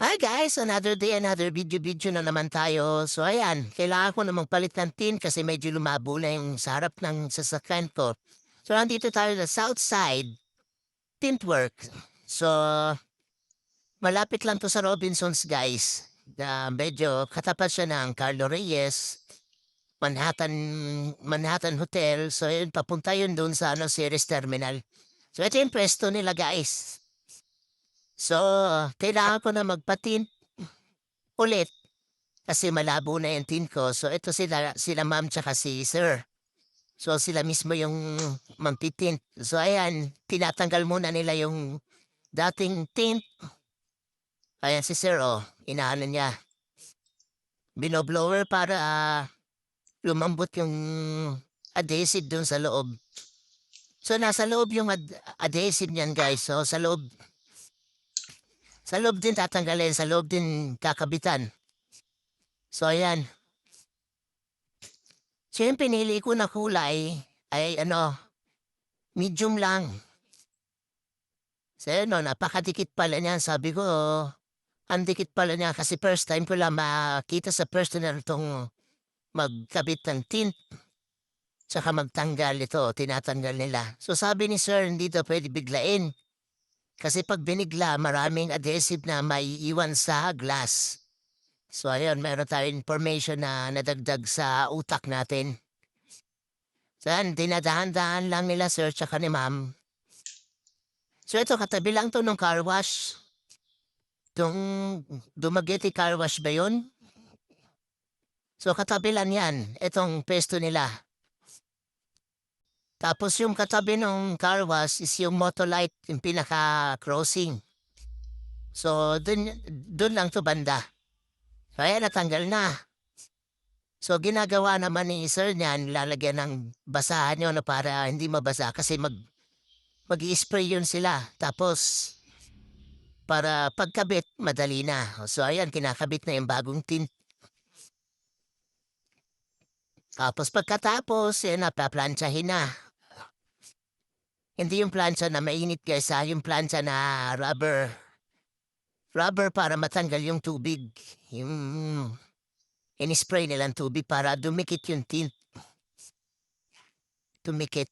Hi guys! Another day, another video-video na naman tayo. So ayan, kailangan ko na magpalit ng tin kasi medyo lumabo na yung sa harap ng sasakyan ko. So nandito tayo sa south side, Tintwork. So, malapit lang to sa Robinsons guys. Na medyo katapat siya ng Carlo Reyes, Manhattan, Manhattan Hotel. So yun, papunta yun doon sa ano, Ceres Terminal. So ito yung pwesto nila guys. So, kailangan ko na magpatin ulit kasi malabo na yung tin ko. So, ito sila, sila ma'am tsaka si sir. So, sila mismo yung magtitint. So, ayan, tinatanggal muna nila yung dating tint. Ayan si sir, oh, inaano niya. Binoblower para ah, lumambot yung adhesive dun sa loob. So, nasa loob yung ad- adhesive niyan, guys. So, sa loob, sa loob din tatanggalin, sa loob din kakabitan. So, ayan. So, yung pinili ko na kulay ay ano, medium lang. So, ano, napakadikit pala niyan. Sabi ko, ang dikit pala niya kasi first time ko lang makita sa personal itong magkabit ng tint. Tsaka magtanggal ito, tinatanggal nila. So sabi ni sir, hindi daw pwede biglain. Kasi pag binigla, maraming adhesive na maiiwan sa glass. So ayun, meron tayong information na nadagdag sa utak natin. Saan, dinadahan-dahan lang nila sir tsaka ni ma'am. So ito, katabi lang to nung car wash. Itong Dumaguete car wash ba yun? So katabi lang yan, itong pesto nila. Tapos yung katabi ng car wash is yung motolite, yung pinaka-crossing. So, dun, dun lang to banda. So, ayan, natanggal na. So, ginagawa naman ni sir niyan, lalagyan ng basahan yun para hindi mabasa kasi mag, mag spray yun sila. Tapos, para pagkabit, madali na. So, ayan, kinakabit na yung bagong tint. Tapos pagkatapos, eh, napaplansyahin na. Hindi yung plancha na mainit guys ha, yung plancha na rubber. Rubber para matanggal yung tubig. Yung in-spray nilang tubig para dumikit yung tint. Dumikit.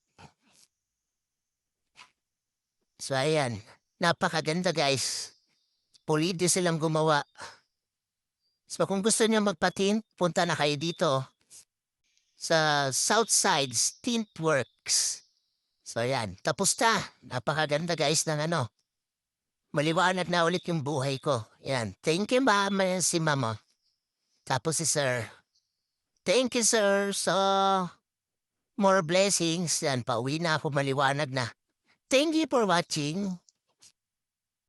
So ayan, napakaganda guys. Pulido silang gumawa. So kung gusto niyo magpatin, punta na kayo dito sa Southside Tint Works. So yan, tapos na. Napakaganda guys ng ano. Maliwanag na ulit yung buhay ko. Yan, thank you ma'am, Ayan si mama. Tapos si sir. Thank you sir, so more blessings. Yan, pauwi na ako maliwanag na. Thank you for watching.